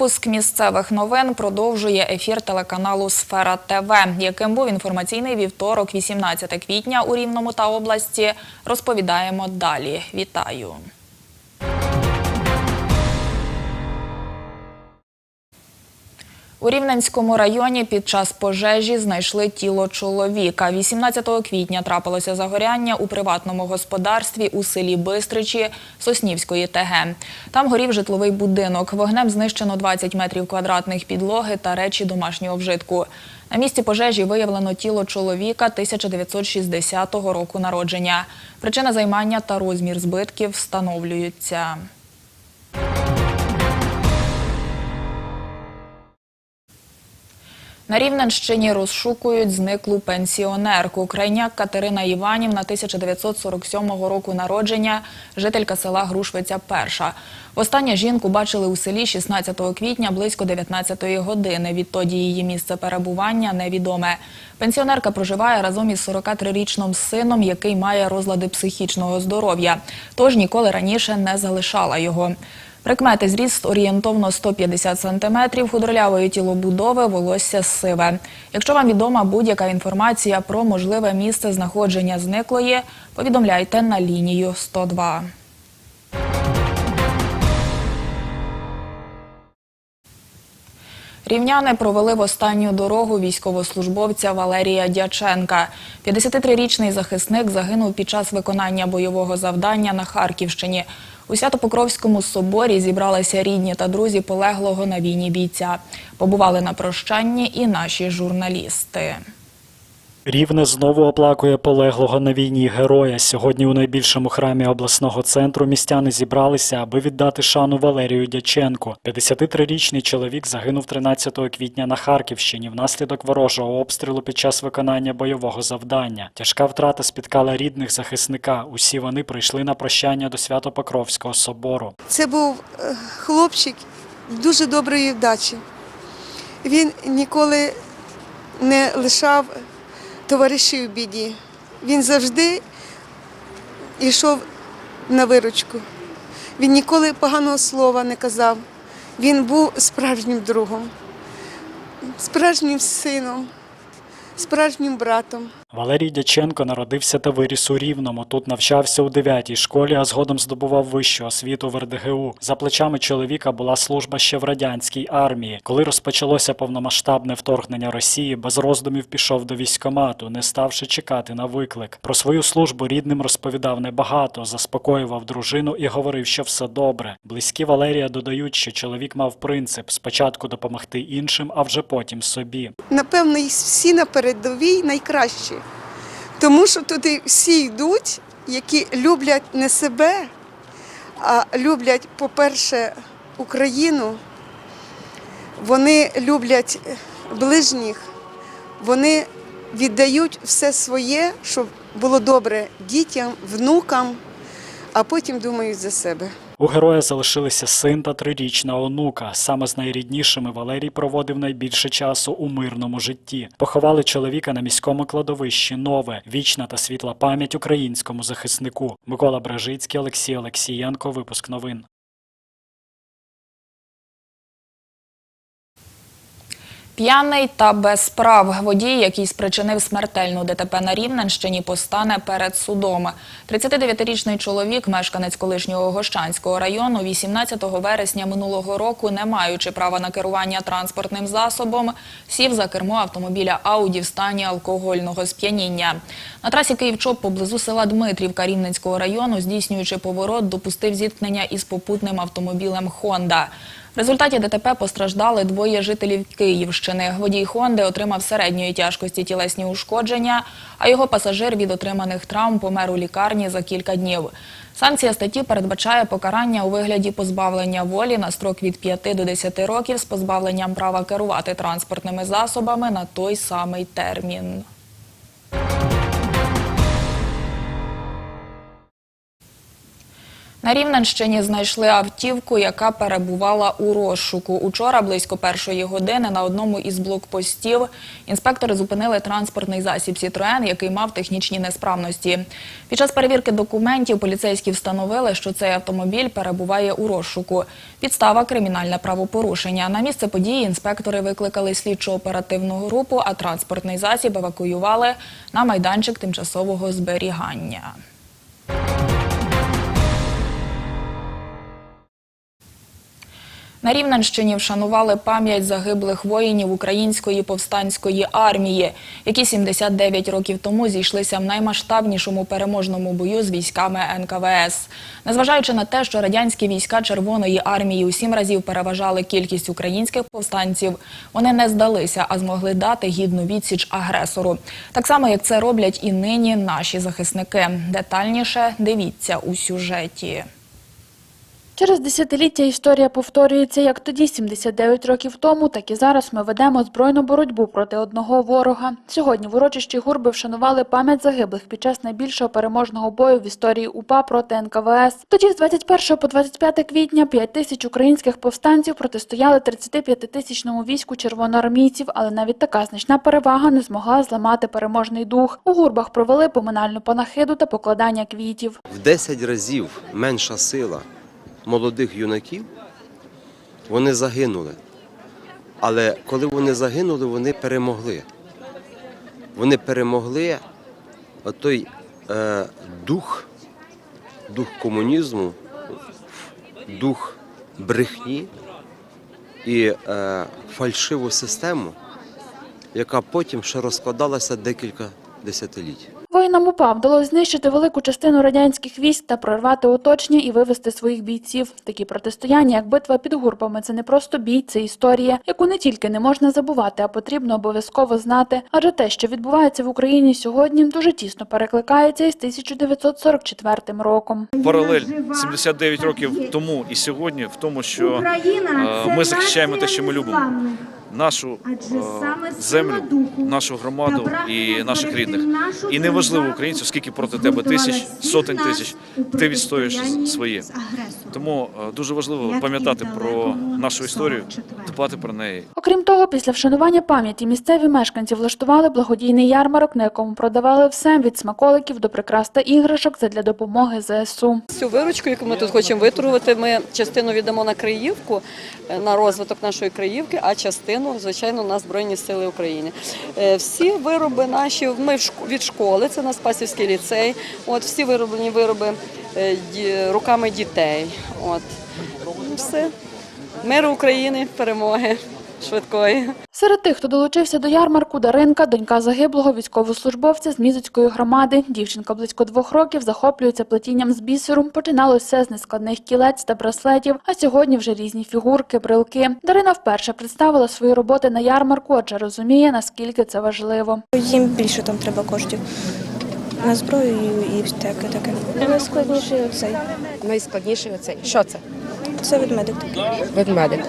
Випуск місцевих новин продовжує ефір телеканалу Сфера ТВ, яким був інформаційний вівторок, 18 квітня у Рівному та області. Розповідаємо далі. Вітаю. У Рівненському районі під час пожежі знайшли тіло чоловіка. 18 квітня трапилося загоряння у приватному господарстві у селі Бистричі Соснівської ТГ. Там горів житловий будинок. Вогнем знищено 20 метрів квадратних підлоги та речі домашнього вжитку. На місці пожежі виявлено тіло чоловіка 1960 року народження. Причина займання та розмір збитків встановлюються. На Рівненщині розшукують зниклу пенсіонерку. Крайняк Катерина Іванівна, 1947 року народження, жителька села Грушвиця Перша. Востаннє жінку бачили у селі 16 квітня близько 19 години. Відтоді її місце перебування невідоме. Пенсіонерка проживає разом із 43-річним сином, який має розлади психічного здоров'я. Тож ніколи раніше не залишала його. Прикмети зріст орієнтовно 150 см, худорлявої тілобудови, волосся сиве. Якщо вам відома будь-яка інформація про можливе місце знаходження зниклої, повідомляйте на лінію 102. Рівняни провели в останню дорогу військовослужбовця Валерія Дяченка. 53-річний захисник загинув під час виконання бойового завдання на Харківщині. У Свято-Покровському соборі зібралися рідні та друзі полеглого на війні бійця. Побували на прощанні і наші журналісти. Рівне знову оплакує полеглого на війні героя. Сьогодні у найбільшому храмі обласного центру містяни зібралися, аби віддати шану Валерію Дяченку. 53-річний чоловік загинув 13 квітня на Харківщині внаслідок ворожого обстрілу під час виконання бойового завдання. Тяжка втрата спіткала рідних захисника. Усі вони прийшли на прощання до Свято-Покровського собору. Це був е, хлопчик дуже доброї вдачі. Він ніколи не лишав товаришів в біді. Він завжди йшов на виручку. Він ніколи поганого слова не казав. Він був справжнім другом, справжнім сином, справжнім братом. Валерій Дяченко народився та виріс у Рівному. Тут навчався у 9-й школі, а згодом здобував вищу освіту в РДГУ. За плечами чоловіка була служба ще в радянській армії. Коли розпочалося повномасштабне вторгнення Росії, без роздумів пішов до військкомату, не ставши чекати на виклик. Про свою службу рідним розповідав небагато, заспокоював дружину і говорив, що все добре. Близькі Валерія додають, що чоловік мав принцип спочатку допомогти іншим, а вже потім собі. Напевно, всі на передовій найкращі. Тому що туди всі йдуть, які люблять не себе, а люблять, по-перше, Україну. Вони люблять ближніх, вони віддають все своє, щоб було добре дітям, внукам, а потім думають за себе. У героя залишилися син та трирічна онука. Саме з найріднішими Валерій проводив найбільше часу у мирному житті. Поховали чоловіка на міському кладовищі Нове. Вічна та світла пам'ять українському захиснику. Микола Бражицький, Олексій Олексієнко. Випуск новин. П'яний та без прав водій, який спричинив смертельну ДТП на Рівненщині, постане перед судом. 39-річний чоловік, мешканець колишнього Гощанського району, 18 вересня минулого року, не маючи права на керування транспортним засобом, сів за кермо автомобіля Ауді в стані алкогольного сп'яніння. На трасі Київ-Чоп поблизу села Дмитрівка Рівненського району, здійснюючи поворот, допустив зіткнення із попутним автомобілем Хонда. Результаті ДТП постраждали двоє жителів Київщини. Водій Хонди отримав середньої тяжкості тілесні ушкодження, а його пасажир від отриманих травм помер у лікарні за кілька днів. Санкція статті передбачає покарання у вигляді позбавлення волі на строк від 5 до 10 років з позбавленням права керувати транспортними засобами на той самий термін. На Рівненщині знайшли автівку, яка перебувала у розшуку. Учора близько першої години на одному із блокпостів інспектори зупинили транспортний засіб «Сітроен», який мав технічні несправності. Під час перевірки документів поліцейські встановили, що цей автомобіль перебуває у розшуку. Підстава – кримінальне правопорушення. На місце події інспектори викликали слідчо-оперативну групу, а транспортний засіб евакуювали на майданчик тимчасового зберігання. На Рівненщині вшанували пам'ять загиблих воїнів української повстанської армії, які 79 років тому зійшлися в наймасштабнішому переможному бою з військами НКВС. Незважаючи на те, що радянські війська Червоної армії у сім разів переважали кількість українських повстанців, вони не здалися, а змогли дати гідну відсіч агресору. Так само, як це роблять і нині наші захисники. Детальніше дивіться у сюжеті. Через десятиліття історія повторюється як тоді, 79 років тому, так і зараз ми ведемо збройну боротьбу проти одного ворога. Сьогодні в урочищі гурби вшанували пам'ять загиблих під час найбільшого переможного бою в історії УПА проти НКВС. Тоді з 21 по 25 квітня 5 тисяч українських повстанців протистояли 35-тисячному війську червоноармійців, але навіть така значна перевага не змогла зламати переможний дух. У гурбах провели поминальну панахиду та покладання квітів. в 10 разів менша сила молодих юнаків, вони загинули. Але коли вони загинули, вони перемогли. Вони перемогли той е, дух, дух комунізму, дух брехні і е, фальшиву систему, яка потім ще розкладалася декілька десятиліть. Воїнам УПА вдалося знищити велику частину радянських військ та прорвати оточення і вивести своїх бійців. Такі протистояння, як битва під гурбами, це не просто бій, це історія, яку не тільки не можна забувати, а потрібно обов'язково знати. Адже те, що відбувається в Україні сьогодні, дуже тісно перекликається із 1944 роком. паралель 79 років тому і сьогодні в тому, що е, ми захищаємо те, що ми любимо. Нашу е, землю, нашу громаду і наших рідних. І неважливо українців, скільки проти тебе тисяч, сотень тисяч, ти відстоюєш своє. Тому е, дуже важливо пам'ятати про нашу історію, дбати про неї Окрім того, після вшанування пам'яті місцеві мешканці влаштували благодійний ярмарок, на якому продавали все від смаколиків до прикрас та іграшок задля допомоги ЗСУ. Цю виручку, яку ми тут хочемо виторгувати, ми частину віддамо на Криївку, е, на розвиток нашої Криївки, а частину, звичайно, на Збройні Сили України. Е, Всі вироби наші, ми від школи, це на Спасівський ліцей, от, всі вироблені вироби е, руками дітей. От. Ну, Все. Миру України, перемоги швидкої. Серед тих, хто долучився до ярмарку, Даринка, донька загиблого військовослужбовця з Мізоцької громади. Дівчинка близько двох років захоплюється плетінням з бісеру. Починалося все з нескладних кілець та браслетів, а сьогодні вже різні фігурки, брелки. Дарина вперше представила свої роботи на ярмарку, адже розуміє, наскільки це важливо. Їм більше там треба коштів на зброю і, і таке таке. Найскладніший оцей. Найскладніший оцей. Що це? Це ведмедик такий. Ведмедик.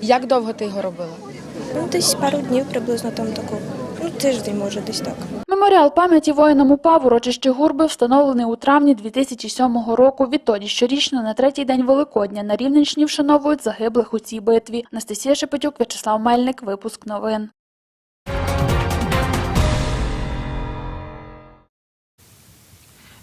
Як довго ти його робила? Ну, десь пару днів приблизно там такого. Ну, тиждень, може, десь так. Меморіал пам'яті воїнам УПА в урочищі Гурби встановлений у травні 2007 року. Відтоді щорічно на третій день Великодня на Рівненщині вшановують загиблих у цій битві. Анастасія Шепетюк, В'ячеслав Мельник. Випуск новин.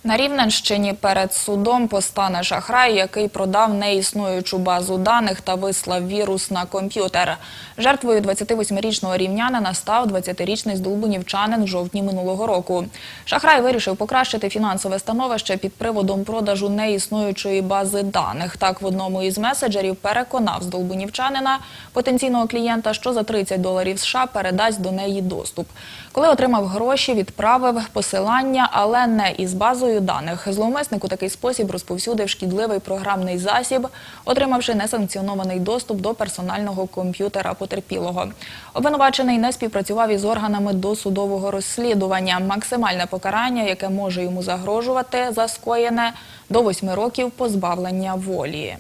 На Рівненщині перед судом постане шахрай, який продав неіснуючу базу даних та вислав вірус на комп'ютер. Жертвою 28-річного рівнянина став 20-річний здолбунівчанин в жовтні минулого року. Шахрай вирішив покращити фінансове становище під приводом продажу неіснуючої бази даних. Так, в одному із меседжерів переконав здолбунівчанина, потенційного клієнта, що за 30 доларів США передасть до неї доступ. Коли отримав гроші, відправив посилання, але не із базою даних. Зловмисник у такий спосіб розповсюдив шкідливий програмний засіб, отримавши несанкціонований доступ до персонального комп'ютера потерпілого. Обвинувачений не співпрацював із органами досудового розслідування. Максимальне покарання, яке може йому загрожувати за скоєне, до восьми років позбавлення волі.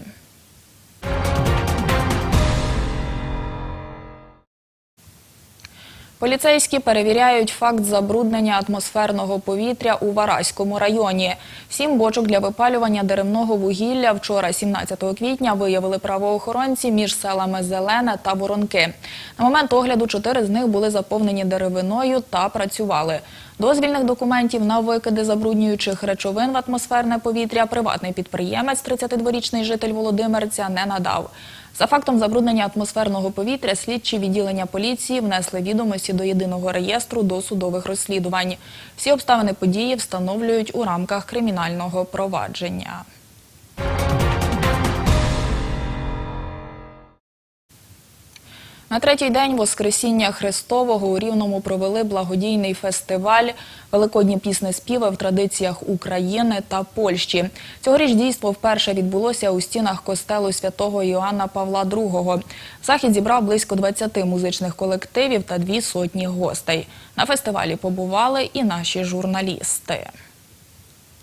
Поліцейські перевіряють факт забруднення атмосферного повітря у Вараському районі. Сім бочок для випалювання деревного вугілля вчора, 17 квітня, виявили правоохоронці між селами Зелене та Воронки. На момент огляду чотири з них були заповнені деревиною та працювали. Дозвільних документів на викиди забруднюючих речовин в атмосферне повітря приватний підприємець, 32-річний житель Володимирця, не надав. За фактом забруднення атмосферного повітря слідчі відділення поліції внесли відомості до єдиного реєстру досудових розслідувань. Всі обставини події встановлюють у рамках кримінального провадження. На третій день Воскресіння Христового у Рівному провели благодійний фестиваль Великодні пісни співи в традиціях України та Польщі. Цьогоріч дійство вперше відбулося у стінах костелу святого Іоанна Павла II. Захід зібрав близько 20 музичних колективів та дві сотні гостей. На фестивалі побували і наші журналісти.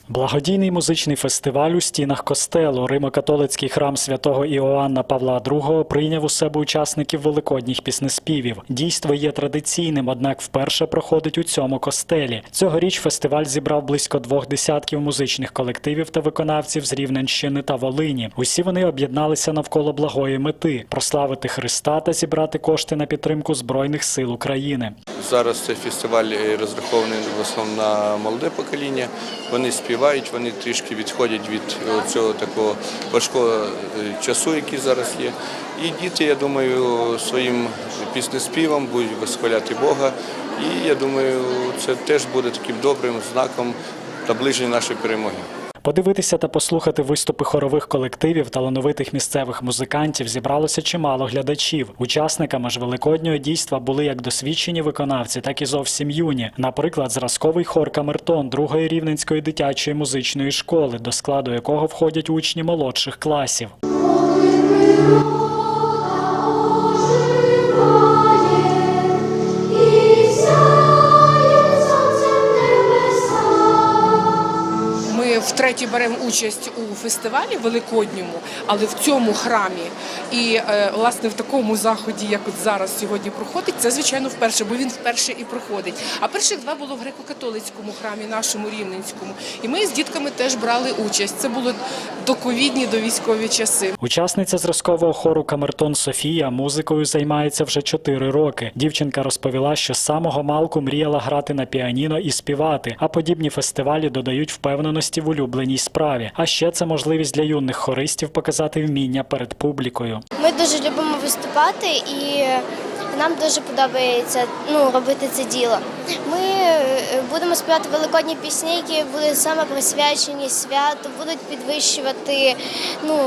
Благодійний музичний фестиваль у стінах костелу Римо-католицький храм святого Іоанна Павла II прийняв у себе учасників великодніх піснеспівів. Дійство є традиційним, однак вперше проходить у цьому костелі. Цьогоріч фестиваль зібрав близько двох десятків музичних колективів та виконавців з Рівненщини та Волині. Усі вони об'єдналися навколо благої мети прославити Христа та зібрати кошти на підтримку збройних сил України. Зараз цей фестиваль е, розрахований в основному на молоде покоління. Вони співають, вони трішки відходять від е, цього такого важкого е, часу, який зараз є. І діти, я думаю, своїм піснеспівом будуть висхваляти Бога. І я думаю, це теж буде таким добрим знаком наближення нашої перемоги. Подивитися та послухати виступи хорових колективів талановитих місцевих музикантів зібралося чимало глядачів. Учасниками ж великоднього дійства були як досвідчені виконавці, так і зовсім юні. Наприклад, зразковий хор Камертон другої рівненської дитячої музичної школи, до складу якого входять учні молодших класів. Втретє беремо участь у фестивалі великодньому, але в цьому храмі. І е, власне в такому заході, як от зараз сьогодні проходить, це звичайно вперше, бо він вперше і проходить. А перших два було в греко-католицькому храмі, нашому рівненському. І ми з дітками теж брали участь. Це було доковідні, до військові часи. Учасниця зразкового хору Камертон Софія музикою займається вже чотири роки. Дівчинка розповіла, що з самого малку мріяла грати на піаніно і співати, а подібні фестивалі додають впевненості в улюбленій справі. А ще це можливість для юних хористів показати вміння перед публікою. Ми дуже любимо виступати і нам дуже подобається ну, робити це діло. Ми будемо співати великодні пісні, які будуть саме присвячені святу, будуть підвищувати ну,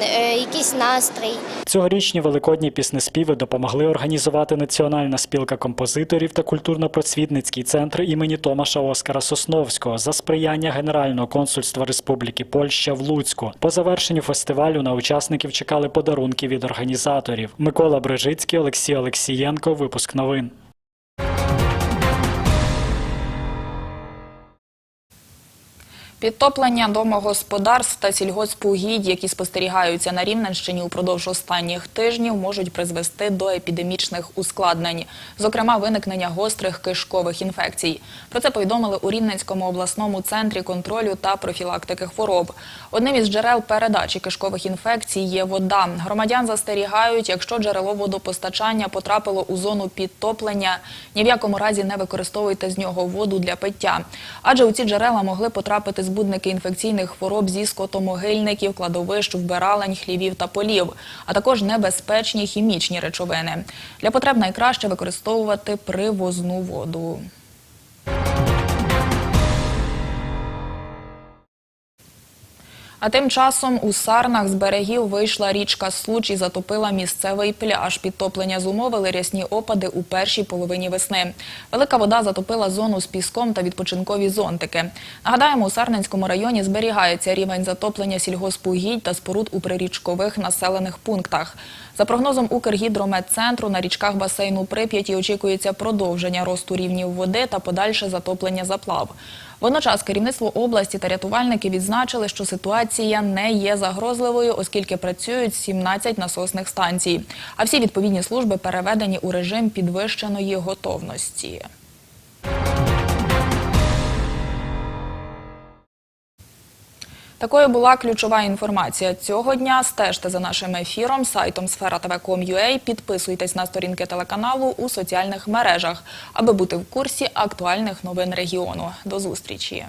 е, якийсь настрій. Цьогорічні великодні піснеспіви допомогли організувати Національна спілка композиторів та культурно-просвітницький центр імені Томаша Оскара Сосновського за сприяння Генерального консульства Республіки Польща в Луцьку. По завершенню фестивалю на учасників чекали подарунки від організаторів. Микола Брижицький, Олексій Олексієнко. Випуск новин. Підтоплення домогосподарств та сільгоспугідь, які спостерігаються на Рівненщині упродовж останніх тижнів, можуть призвести до епідемічних ускладнень, зокрема виникнення гострих кишкових інфекцій. Про це повідомили у Рівненському обласному центрі контролю та профілактики хвороб. Одним із джерел передачі кишкових інфекцій є вода. Громадян застерігають, якщо джерело водопостачання потрапило у зону підтоплення, ні в якому разі не використовуйте з нього воду для пиття, адже у ці джерела могли потрапити збудники інфекційних хвороб зі скотомогильників, кладовищ, вбиралень, хлівів та полів, а також небезпечні хімічні речовини. Для потреб найкраще використовувати привозну воду. А тим часом у Сарнах з берегів вийшла річка Случ і затопила місцевий пляж. Підтоплення зумовили рясні опади у першій половині весни. Велика вода затопила зону з піском та відпочинкові зонтики. Нагадаємо, у Сарненському районі зберігається рівень затоплення сільгоспугідь та споруд у прирічкових населених пунктах. За прогнозом Укргідрометцентру, на річках басейну Прип'яті очікується продовження росту рівнів води та подальше затоплення заплав. Водночас керівництво області та рятувальники відзначили, що ситуація не є загрозливою, оскільки працюють 17 насосних станцій. А всі відповідні служби переведені у режим підвищеної готовності. Такою була ключова інформація цього дня. Стежте за нашим ефіром, сайтом sfera.tv.com.ua, підписуйтесь на сторінки телеканалу у соціальних мережах, аби бути в курсі актуальних новин регіону. До зустрічі!